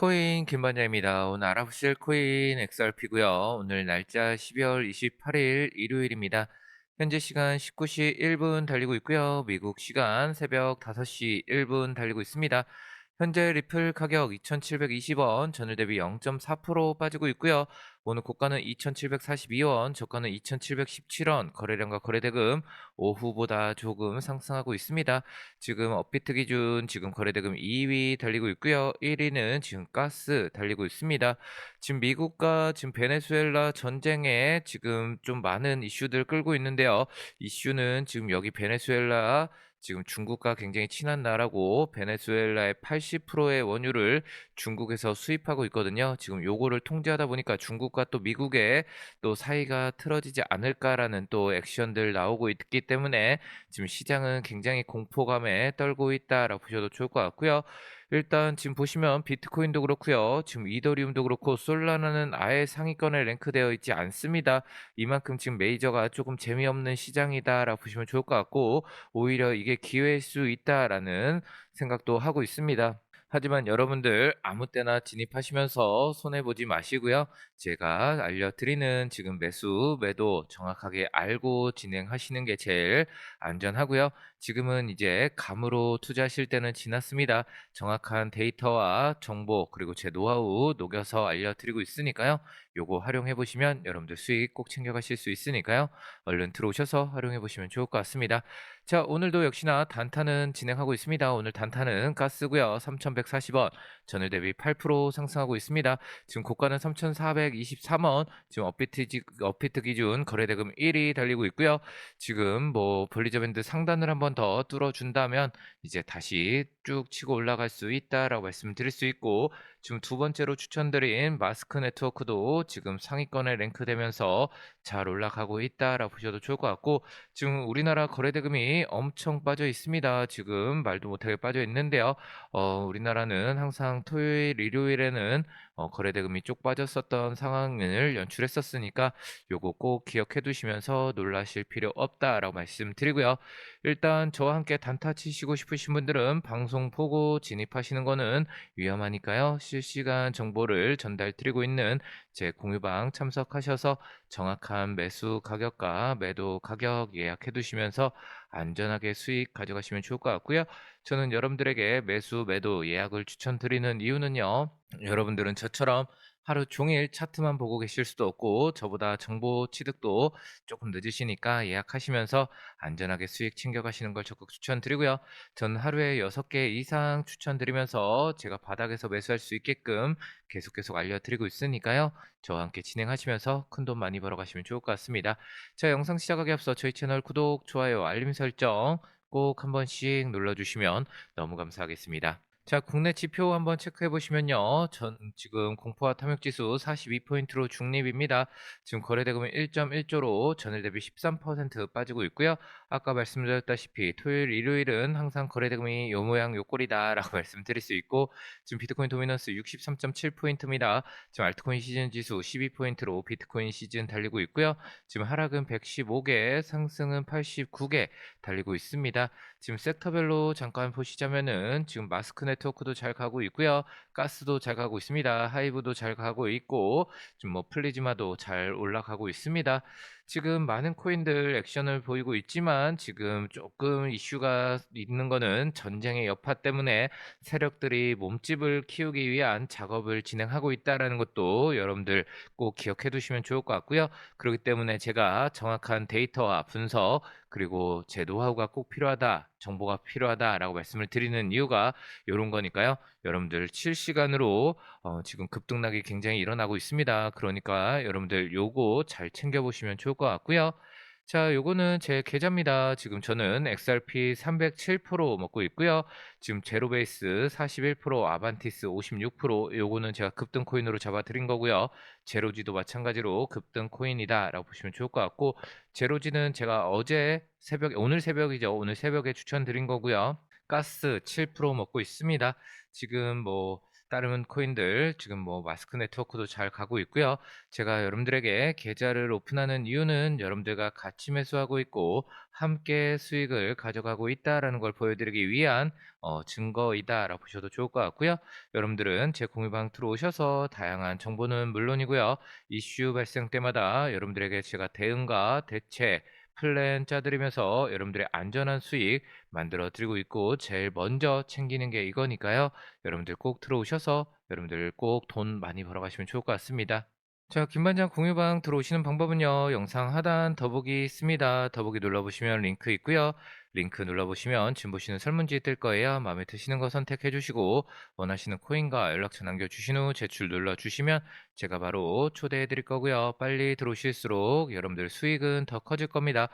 비트코인 김반장입니다. 오늘 알아보실 코인 XRP고요. 오늘 날짜 12월 28일 일요일입니다. 현재 시간 19시 1분 달리고 있고요. 미국 시간 새벽 5시 1분 달리고 있습니다. 현재 리플 가격 2,720원, 전일 대비 0.4% 빠지고 있고요. 오늘 고가는 2,742원, 저가는 2,717원, 거래량과 거래대금 오후보다 조금 상승하고 있습니다. 지금 업비트 기준 지금 거래대금 2위 달리고 있고요. 1위는 지금 가스 달리고 있습니다. 지금 미국과 지금 베네수엘라 전쟁에 지금 좀 많은 이슈들 끌고 있는데요. 이슈는 지금 여기 베네수엘라 지금 중국과 굉장히 친한 나라고 베네수엘라의 80%의 원유를 중국에서 수입하고 있거든요. 지금 요거를 통제하다 보니까 중국과 또 미국의 또 사이가 틀어지지 않을까라는 또 액션들 나오고 있기 때문에 지금 시장은 굉장히 공포감에 떨고 있다라고 보셔도 좋을 것 같고요. 일단 지금 보시면 비트코인도 그렇고요. 지금 이더리움도 그렇고 솔라나는 아예 상위권에 랭크되어 있지 않습니다. 이만큼 지금 메이저가 조금 재미없는 시장이다라고 보시면 좋을 것 같고 오히려 이게 기회일 수 있다라는 생각도 하고 있습니다. 하지만 여러분들 아무 때나 진입하시면서 손해보지 마시고요. 제가 알려드리는 지금 매수, 매도 정확하게 알고 진행하시는 게 제일 안전하고요. 지금은 이제 감으로 투자하실 때는 지났습니다. 정확한 데이터와 정보 그리고 제 노하우 녹여서 알려드리고 있으니까요. 요거 활용해 보시면 여러분들 수익 꼭 챙겨가실 수 있으니까요. 얼른 들어오셔서 활용해 보시면 좋을 것 같습니다. 자, 오늘도 역시나 단타는 진행하고 있습니다. 오늘 단타는 가스고요. 3,140원. 전일 대비 8% 상승하고 있습니다. 지금 고가는 3,423원. 지금 업비트, 지- 업비트 기준 거래대금 1위 달리고 있고요. 지금 뭐 볼리저밴드 상단을 한번 더 뚫어준다면 이제 다시 쭉 치고 올라갈 수 있다라고 말씀드릴 수 있고 지금 두 번째로 추천드린 마스크 네트워크도 지금 상위권에 랭크되면서 잘 올라가고 있다라고 보셔도 좋을 것 같고 지금 우리나라 거래대금이 엄청 빠져 있습니다. 지금 말도 못하게 빠져 있는데요. 어, 우리나라는 항상 토요일, 일요일에는 어, 거래대금이 쭉 빠졌었던 상황을 연출했었으니까 요거 꼭 기억해 두시면서 놀라실 필요 없다라고 말씀드리고요. 일단 저와 함께 단타 치시고 싶으신 분들은 방송 보고 진입하시는 거는 위험하니까요. 실시간 정보를 전달 드리고 있는 제 공유방 참석하셔서 정확한 매수 가격과 매도 가격 예약해 두시면서 안전하게 수익 가져가시면 좋을 것 같고요. 저는 여러분들에게 매수 매도 예약을 추천드리는 이유는요. 여러분들은 저처럼 하루 종일 차트만 보고 계실 수도 없고 저보다 정보 취득도 조금 늦으시니까 예약하시면서 안전하게 수익 챙겨가시는 걸 적극 추천드리고요. 전 하루에 6개 이상 추천드리면서 제가 바닥에서 매수할 수 있게끔 계속 계속 알려드리고 있으니까요. 저와 함께 진행하시면서 큰 돈 많이 벌어가시면 좋을 것 같습니다. 자, 영상 시작하기 앞서 저희 채널 구독, 좋아요, 알림 설정 꼭 한 번씩 눌러주시면 너무 감사하겠습니다. 자, 국내 지표 한번 체크해 보시면요. 전 지금 공포와 탐욕 지수 42포인트로 중립입니다. 지금 거래대금은 1.1조로 전일 대비 13% 빠지고 있고요. 아까 말씀드렸다시피 토요일, 일요일은 항상 거래대금이 요 모양 요 꼴이다라고 말씀드릴 수 있고 지금 비트코인 도미넌스 63.7포인트입니다. 지금 알트코인 시즌 지수 12포인트로 비트코인 시즌 달리고 있고요. 지금 하락은 115개, 상승은 89개 달리고 있습니다. 지금 섹터별로 잠깐 보시자면은 지금 마스크 네트워크도 잘 가고 있고요. 가스도 잘 가고 있습니다. 하이브도 잘 가고 있고 지금 뭐 플리즈마도 잘 올라가고 있습니다. 지금 많은 코인들 액션을 보이고 있지만 지금 조금 이슈가 있는 거는 전쟁의 여파 때문에 세력들이 몸집을 키우기 위한 작업을 진행하고 있다라는 것도 여러분들 꼭 기억해 두시면 좋을 것 같고요. 그렇기 때문에 제가 정확한 데이터와 분석 그리고 제 노하우가 꼭 필요하다, 정보가 필요하다라고 말씀을 드리는 이유가 이런 거니까요. 여러분들 실시간으로 어, 지금 급등락이 굉장히 일어나고 있습니다. 그러니까 여러분들 요거 잘 챙겨보시면 좋을 것 같고요. 자, 요거는 제 계좌입니다. 지금 저는 XRP 307% 먹고 있고요. 지금 제로베이스 41%, 아반티스 56%, 요거는 제가 급등 코인으로 잡아드린 거고요. 제로지도 마찬가지로 급등 코인이다라고 보시면 좋을 것 같고, 제로지는 제가 어제 새벽에, 오늘 새벽이죠. 오늘 새벽에 추천드린 거고요. 가스 7% 먹고 있습니다. 지금 뭐 따르는 코인들 지금 뭐 마스크 네트워크도 잘 가고 있고요. 제가 여러분들에게 계좌를 오픈하는 이유는 여러분들과 같이 매수하고 있고 함께 수익을 가져가고 있다라는 걸 보여드리기 위한 어, 증거이다라고 보셔도 좋을 것 같고요. 여러분들은 제 공유방 들어오셔서 다양한 정보는 물론이고요. 이슈 발생 때마다 여러분들에게 제가 대응과 대책 플랜 짜드리면서 여러분들의 안전한 수익 만들어 드리고 있고 제일 먼저 챙기는 게 이거니까요. 여러분들 꼭 들어오셔서 여러분들 꼭 돈 많이 벌어가시면 좋을 것 같습니다. 자, 김반장 공유방 들어오시는 방법은요. 영상 하단 더보기 있습니다. 더보기 눌러보시면 링크 있고요. 링크 눌러보시면 지금 보시는 설문지 뜰 거예요. 마음에 드시는 거 선택해 주시고 원하시는 코인과 연락처 남겨주신 후 제출 눌러주시면 제가 바로 초대해 드릴 거고요. 빨리 들어오실수록 여러분들 수익은 더 커질 겁니다.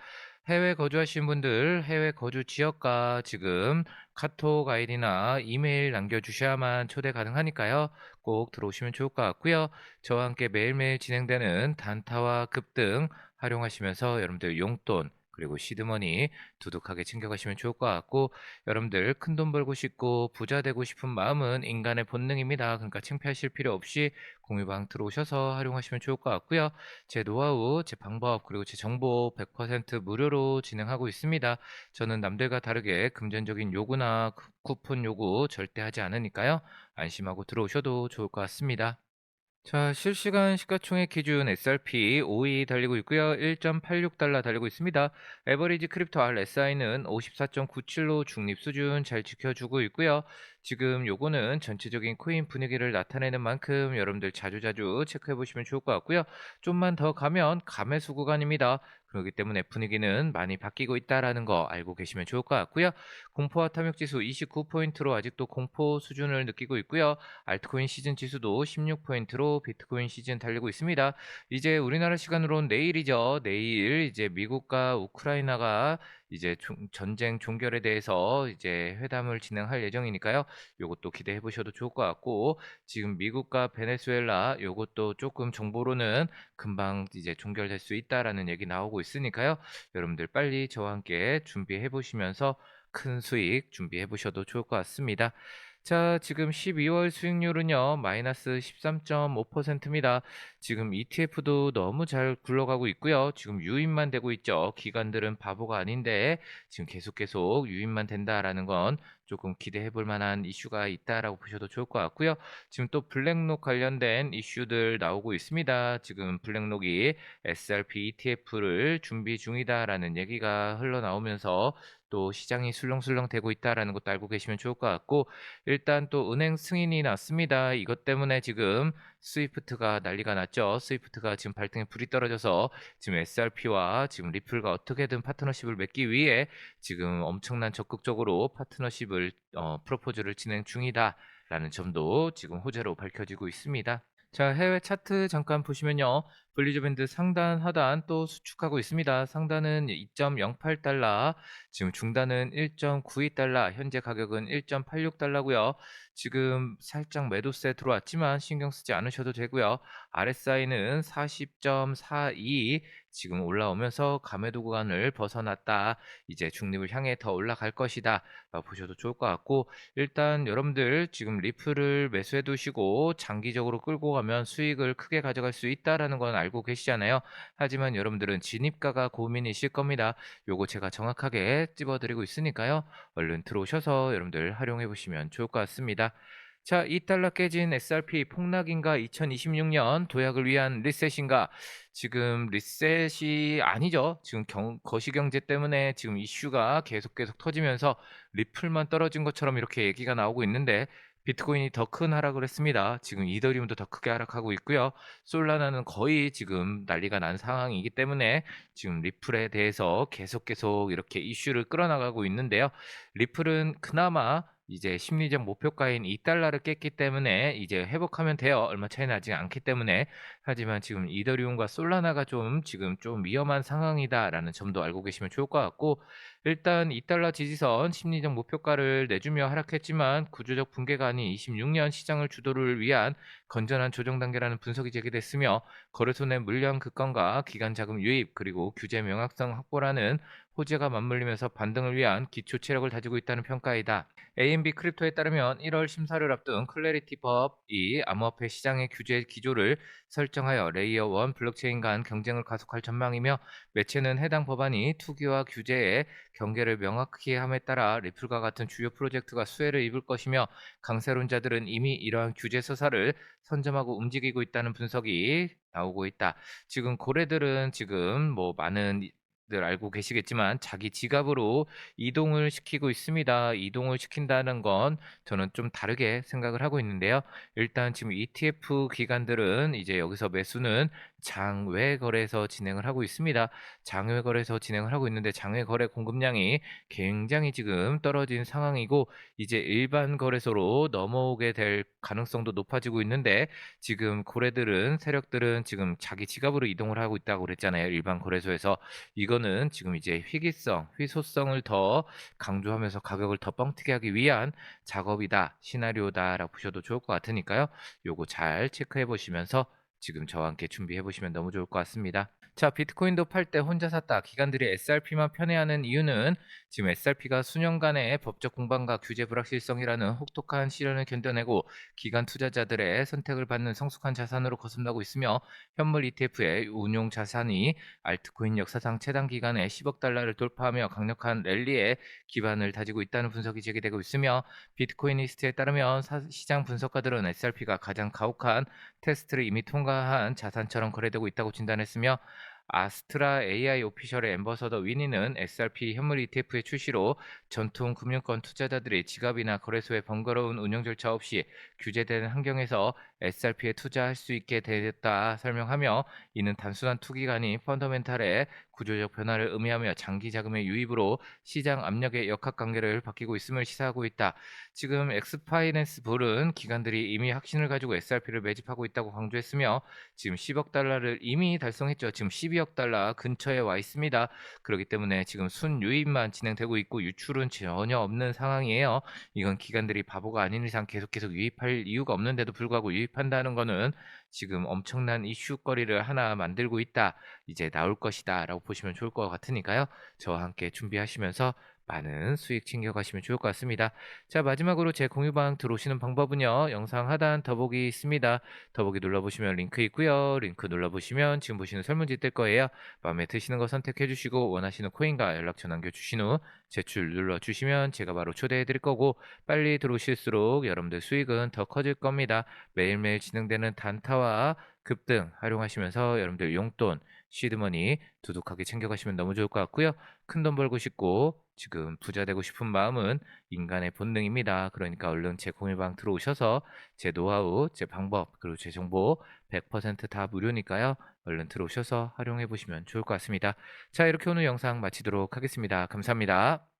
해외 거주하신 분들 해외 거주 지역과 지금 카톡 아이디나 이메일 남겨주셔야만 초대 가능하니까요. 꼭 들어오시면 좋을 것 같고요. 저와 함께 매일매일 진행되는 단타와 급등 활용하시면서 여러분들 용돈 그리고 시드머니 두둑하게 챙겨가시면 좋을 것 같고 여러분들 큰 돈 벌고 싶고 부자 되고 싶은 마음은 인간의 본능입니다. 그러니까 창피하실 필요 없이 공유방 들어오셔서 활용하시면 좋을 것 같고요. 제 노하우, 제 방법 그리고 제 정보 100% 무료로 진행하고 있습니다. 저는 남들과 다르게 금전적인 요구나 쿠폰 요구 절대 하지 않으니까요. 안심하고 들어오셔도 좋을 것 같습니다. 자, 실시간 시가총액 기준 SRP 5위 달리고 있고요. 1.86달러 달리고 있습니다. 에버리지 크립토 RSI는 54.97로 중립 수준 잘 지켜주고 있고요. 지금 요거는 전체적인 코인 분위기를 나타내는 만큼 여러분들 자주자주 체크해 보시면 좋을 것 같고요. 좀만 더 가면 감매수 구간입니다. 그렇기 때문에 분위기는 많이 바뀌고 있다라는 거 알고 계시면 좋을 것 같고요. 공포와 탐욕 지수 29포인트로 아직도 공포 수준을 느끼고 있고요. 알트코인 시즌 지수도 16포인트로 비트코인 시즌 달리고 있습니다. 이제 우리나라 시간으로는 내일이죠. 내일 이제 미국과 우크라이나가 이제 종, 전쟁 종결에 대해서 이제 회담을 진행할 예정이니까요. 요것도 기대해 보셔도 좋을 것 같고 지금 미국과 베네수엘라 요것도 조금 정보로는 금방 이제 종결될 수 있다라는 얘기 나오고 있으니까요. 여러분들 빨리 저와 함께 준비해 보시면서 큰 수익 준비해 보셔도 좋을 것 같습니다. 자, 지금 12월 수익률은요, 마이너스 13.5%입니다. 지금 ETF도 너무 잘 굴러가고 있고요. 지금 유입만 되고 있죠. 기관들은 바보가 아닌데, 지금 계속 계속 유입만 된다라는 건 조금 기대해 볼 만한 이슈가 있다라고 보셔도 좋을 것 같고요. 지금 또 블랙록 관련된 이슈들 나오고 있습니다. 지금 블랙록이 SRP ETF를 준비 중이다라는 얘기가 흘러나오면서 또 시장이 술렁술렁 되고 있다라는 것도 알고 계시면 좋을 것 같고 일단 또 은행 승인이 났습니다. 이것 때문에 지금 스위프트가 난리가 났죠. 스위프트가 지금 발등에 불이 떨어져서 지금 SRP와 지금 리플과 어떻게든 파트너십을 맺기 위해 지금 엄청난 적극적으로 파트너십을 어, 프로포즈를 진행 중이다라는 점도 지금 호재로 밝혀지고 있습니다. 자, 해외 차트 잠깐 보시면요. 블리즈 밴드 상단, 하단 또 수축하고 있습니다. 상단은 2.08달러, 지금 중단은 1.92달러, 현재 가격은 1.86달러고요. 지금 살짝 매도세 들어왔지만 신경 쓰지 않으셔도 되고요. RSI는 40.42 지금 올라오면서 감매도 구간을 벗어났다. 이제 중립을 향해 더 올라갈 것이다. 보셔도 좋을 것 같고 일단 여러분들 지금 리플을 매수해 두시고 장기적으로 끌고 가면 수익을 크게 가져갈 수 있다라는 건 알고 계시잖아요. 하지만 여러분들은 진입가가 고민이실 겁니다. 요거 제가 정확하게 찝어드리고 있으니까요. 얼른 들어오셔서 여러분들 활용해 보시면 좋을 것 같습니다. 자, 2달러 깨진 SRP 폭락인가 2026년 도약을 위한 리셋인가 지금 리셋이 아니죠. 지금 경, 거시경제 때문에 지금 이슈가 계속 계속 터지면서 리플만 떨어진 것처럼 이렇게 얘기가 나오고 있는데 비트코인이 더 큰 하락을 했습니다. 지금 이더리움도 더 크게 하락하고 있고요. 솔라나는 거의 지금 난리가 난 상황이기 때문에 지금 리플에 대해서 계속 계속 이렇게 이슈를 끌어나가고 있는데요. 리플은 그나마 이제 심리적 목표가인 2달러를 깼기 때문에 이제 회복하면 돼요. 얼마 차이 나지 않기 때문에. 하지만 지금 이더리움과 솔라나가 좀 지금 좀 위험한 상황이다라는 점도 알고 계시면 좋을 것 같고 일단 2달러 지지선 심리적 목표가를 내주며 하락했지만 구조적 붕괴가 아닌 26년 시장을 주도를 위한 건전한 조정 단계라는 분석이 제기됐으며 거래소 내 물량 급감과 기간 자금 유입 그리고 규제 명확성 확보라는 호재가 맞물리면서 반등을 위한 기초 체력을 다지고 있다는 평가이다. AMB 크립토에 따르면 1월 심사를 앞둔 클래리티 법이 암호화폐 시장의 규제 기조를 설정하여 레이어 1 블록체인 간 경쟁을 가속할 전망이며 매체는 해당 법안이 투기와 규제의 경계를 명확히 함에 따라 리플과 같은 주요 프로젝트가 수혜를 입을 것이며 강세론자들은 이미 이러한 규제 서사를 선점하고 움직이고 있다는 분석이 나오고 있다. 지금 고래들은 지금 뭐 많은 들 알고 계시겠지만 자기 지갑으로 이동을 시키고 있습니다. 이동을 시킨다는 건 저는 좀 다르게 생각을 하고 있는데요. 일단 지금 ETF 기관들은 이제 여기서 매수는 장외 거래에서 진행을 하고 있습니다. 장외 거래에서 진행을 하고 있는데 장외 거래 공급량이 굉장히 지금 떨어진 상황이고 이제 일반 거래소로 넘어오게 될 가능성도 높아지고 있는데 지금 고래들은 세력들은 지금 자기 지갑으로 이동을 하고 있다고 그랬잖아요. 일반 거래소에서 이거는 지금 이제 희귀성, 희소성을 더 강조하면서 가격을 더 뻥튀기 하기 위한 작업이다, 시나리오다라고 보셔도 좋을 것 같으니까요. 요거 잘 체크해 보시면서 지금 저와 함께 준비해 보시면 너무 좋을 것 같습니다. 자, 비트코인도 팔 때 혼자 샀다. 기관들이 SRP만 편애하는 이유는 지금 SRP가 수년간의 법적 공방과 규제 불확실성이라는 혹독한 시련을 견뎌내고 기관 투자자들의 선택을 받는 성숙한 자산으로 거듭나고 있으며 현물 ETF의 운용 자산이 알트코인 역사상 최단 기간에 10억 달러를 돌파하며 강력한 랠리에 기반을 다지고 있다는 분석이 제기되고 있으며 비트코인리스트에 따르면 사- 시장 분석가들은 SRP가 가장 가혹한 테스트를 이미 통과한 자산처럼 거래되고 있다고 진단했으며 아스트라 AI 오피셜의 엠버서더 위니는 SRP 현물 ETF의 출시로 전통 금융권 투자자들의 지갑이나 거래소의 번거로운 운영 절차 없이 규제된 환경에서 SRP에 투자할 수 있게 되었다 설명하며 이는 단순한 투기가 아닌 펀더멘탈의 구조적 변화를 의미하며 장기 자금의 유입으로 시장 압력의 역학관계를 바뀌고 있음을 시사하고 있다. 지금 엑스파이낸스 볼은 기관들이 이미 확신을 가지고 SRP를 매집하고 있다고 강조했으며 지금 10억 달러를 이미 달성했죠. 지금 12억 달러 근처에 와 있습니다. 그렇기 때문에 지금 순 유입만 진행되고 있고 유출은 전혀 없는 상황이에요. 이건 기관들이 바보가 아닌 이상 계속 계속 유입할 이유가 없는데도 불구하고 유입 한다는 거는 지금 엄청난 이슈거리를 하나 만들고 있다. 이제 나올 것이다. 라고 보시면 좋을 것 같으니까요. 저와 함께 준비하시면서 많은 수익 챙겨가시면 좋을 것 같습니다. 자, 마지막으로 제 공유방 들어오시는 방법은요. 영상 하단 더보기 있습니다. 더보기 눌러보시면 링크 있고요. 링크 눌러보시면 지금 보시는 설문지 뜰 거예요. 마음에 드시는 거 선택해 주시고 원하시는 코인과 연락처 남겨주신 후 제출 눌러주시면 제가 바로 초대해 드릴 거고 빨리 들어오실수록 여러분들 수익은 더 커질 겁니다. 매일매일 진행되는 단타 와 급등 활용하시면서 여러분들 용돈, 시드머니 두둑하게 챙겨가시면 너무 좋을 것 같고요. 큰 돈 벌고 싶고 지금 부자 되고 싶은 마음은 인간의 본능입니다. 그러니까 얼른 제 공유방 들어오셔서 제 노하우, 제 방법, 그리고 제 정보 100%다 무료니까요. 얼른 들어오셔서 활용해 보시면 좋을 것 같습니다. 자, 이렇게 오늘 영상 마치도록 하겠습니다. 감사합니다.